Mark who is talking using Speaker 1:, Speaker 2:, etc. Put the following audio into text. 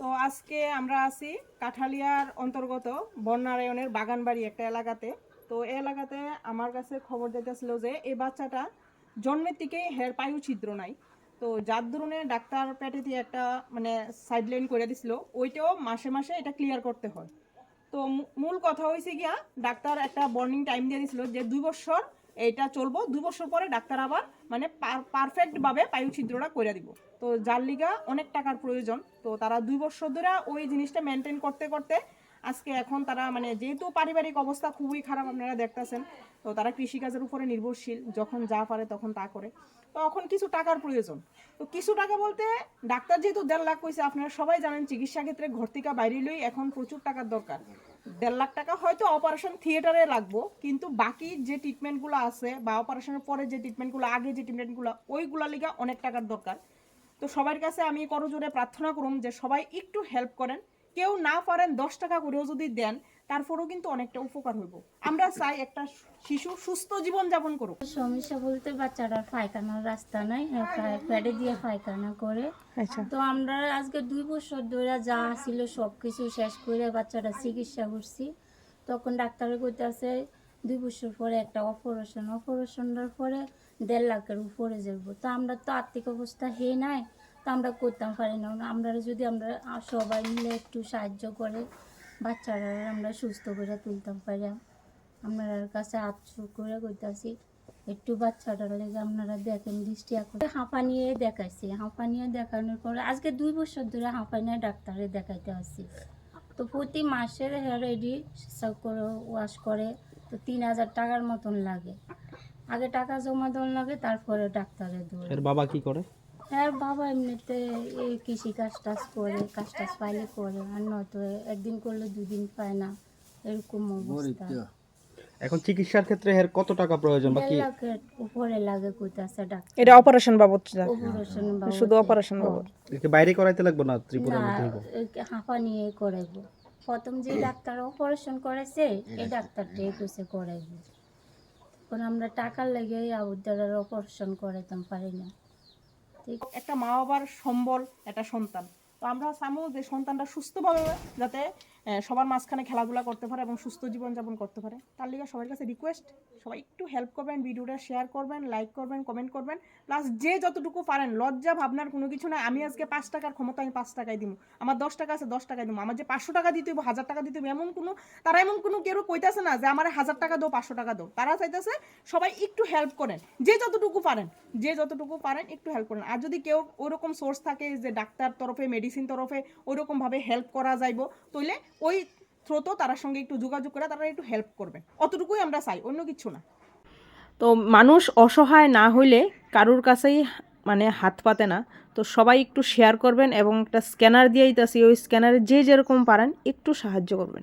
Speaker 1: তো আজকে আমরা আছি কাঠালিয়ার অন্তর্গত বন্যারায়ণের বাগানবাড়ি একটা এলাকাতে। তো এই এলাকাতে আমার কাছে খবর দিতেছিল যে এই বাচ্চাটা জন্মের থেকেই হের পায়ু ছিদ্র নাই। তো যার দরুনে ডাক্তার পেটে দিয়ে একটা মানে সাইডলাইন করে দিছিল, ওইটাও মাসে মাসে এটা ক্লিয়ার করতে হয়। তো মূল কথা হয়েছে গিয়া, ডাক্তার একটা বর্নিং টাইম দিয়ে দিছিল যে দুই বছর এইটা চলবো। দুই বছর পরে ডাক্তার আবার মানে পারফেক্ট ভাবে পায়ু ছিদ্রটা করে দিব। তো যার লিগা অনেক টাকার প্রয়োজন। তো তারা দুই বছর ধরে ওই জিনিসটা মেনটেন করতে করতে আজকে এখন তারা মানে যেহেতু পারিবারিক অবস্থা খুবই খারাপ আপনারা দেখতেছেন, তো তারা কৃষিকাজের উপরে নির্ভরশীল। যখন যা পারে তখন তা করে। তো এখন কিছু টাকার প্রয়োজন। তো কিছু টাকা বলতে ডাক্তার যেহেতু দেড় লাখ কইছে, আপনারা সবাই জানেন চিকিৎসা ক্ষেত্রে ঘর থেকে বাইরে লই এখন প্রচুর টাকার দরকার। দেড় লাখ টাকা হয়তো অপারেশন থিয়েটারে লাগবো কিন্তু বাকি যে ট্রিটমেন্টগুলো আছে বা অপারেশনের পরে যে ট্রিটমেন্টগুলো আগে যে ট্রিটমেন্টগুলো ওইগুলো লিগে অনেক টাকার দরকার। তো সবার কাছে আমি করজোরে প্রার্থনা করুম যে সবাই একটু হেল্প করেন। কেউ না পারেন দশ টাকা করেও যদি দেন তারপরেও কিন্তু অনেকটা উপকার হইব। আমরা চাই একটা শিশু সুস্থ জীবন যাপন করুক।
Speaker 2: সমস্যা বলতে বাচ্চাটার পায়খানার রাস্তা নাই প্যাডে দিয়ে পায়খানা করে।
Speaker 1: আচ্ছা।
Speaker 2: তো আমরা আজকে দুই বছর ধরে যা ছিল সব কিছু শেষ করে বাচ্চাটা চিকিৎসা করছি। তখন ডাক্তারের কইতাছে দুই বছর পরে একটা অপারেশন অপারেশনটার পরে দেড় লাখের উপরে যাব তো আমরা তো আর্থিক অবস্থা হে নাই তো আমরা করতাম পারি না। আমরা যদি আমরা সবাই মিলে একটু সাহায্য করে বাচ্চারা আমরা সুস্থ করে তুলতাম পারি আপনার কাছে আটশো করে কইতাছি, একটু বাচ্চাটার লেগে আপনারা দেখেন দৃষ্টি এখন হাঁপানিয়ে দেখাইছি হাঁপানিয়ে দেখানোর পরে আজকে দুই বছর ধরে হাঁপানিয়ে ডাক্তারে দেখাইতে আসছি। তো প্রতি মাসের হেয়ার রেডি করে ওয়াশ করে, তো তিন হাজার টাকার মতন লাগে। আগে টাকা জমা দেওয়ার লাগে, তারপরে ডাক্তারে দৌড়ে
Speaker 3: বাবা কি করে?
Speaker 2: হ্যাঁ বাবা এমনিতে এই কৃষি কাজ টাজ করে কাজ টাজ পাইলে করে আর নয়তো একদিন করলে দুদিন পায় না এরকম অবস্থা।
Speaker 3: এখন চিকিৎসার ক্ষেত্রে এর কত টাকা প্রয়োজন বা কি?
Speaker 2: উপরে লাগে কইতাছে ডাক্তার।
Speaker 1: এটা অপারেশন বাবদ
Speaker 2: অপারেশন
Speaker 1: শুধু অপারেশন বাবদ।
Speaker 3: একে বাইরে করাইতে লাগবে না ত্রিপুরার মধ্যে?
Speaker 2: হাঁপা নিয়ে করাইবো। প্রথম যে ডাক্তার অপারেশন করেছে এই ডাক্তারটাই কইছে করাইবো। এখন আমরা টাকার লেগে আবুদ্দারের অপারেশন করাইতাম পারি না।
Speaker 1: একটা মা বাবার সম্বল একটা সন্তান। তো আমরা চামো যে সন্তানটা সুস্থভাবে যাতে সবার মাঝখানে খেলাধুলা করতে পারে এবং সুস্থ জীবনযাপন করতে পারে। তার লিগে সবার কাছে রিকোয়েস্ট সবাই একটু হেল্প করবেন, ভিডিওটা শেয়ার করবেন লাইক করবেন কমেন্ট করবেন। প্লাস যে যতটুকু পারেন, লজ্জা, ভাবনার কোনো কিছু নাই, আমি আজকে পাঁচ টাকার ক্ষমতা, আমি পাঁচ টাকায় দিব আমার দশ টাকা আছে, দশ টাকায় দিব আমার যে পাঁচশো টাকা দিতে হইব, হাজার টাকা দিতে হইব, এমন কোনো, তারা এমন কোনো কেউ কইতাছে না যে, আমার হাজার টাকা দো পাঁচশো টাকা দো তারা চাইতেছে সবাই একটু হেল্প করেন। যে যতটুকু পারেন, যে যতটুকু পারেন, একটু হেল্প করেন। আর যদি কেউ ওরকম সোর্স থাকে যে ডাক্তার তরফে মেডিসিন তরফে ওইরকমভাবে হেল্প করা যাইব। তইলে ওই থ্রোতেও তার সঙ্গে একটু যোগাযোগ করে তারা একটু হেল্প করবে। অতটুকুই আমরা চাই, অন্য কিছু না। তো মানুষ অসহায় না হইলে কারুর কাছেই মানে হাত পাতে না। তো সবাই একটু শেয়ার করবেন এবং একটা স্ক্যানার দিয়েই তাছি, ওই স্ক্যানারে যে যেরকম পারেন একটু সাহায্য করবেন।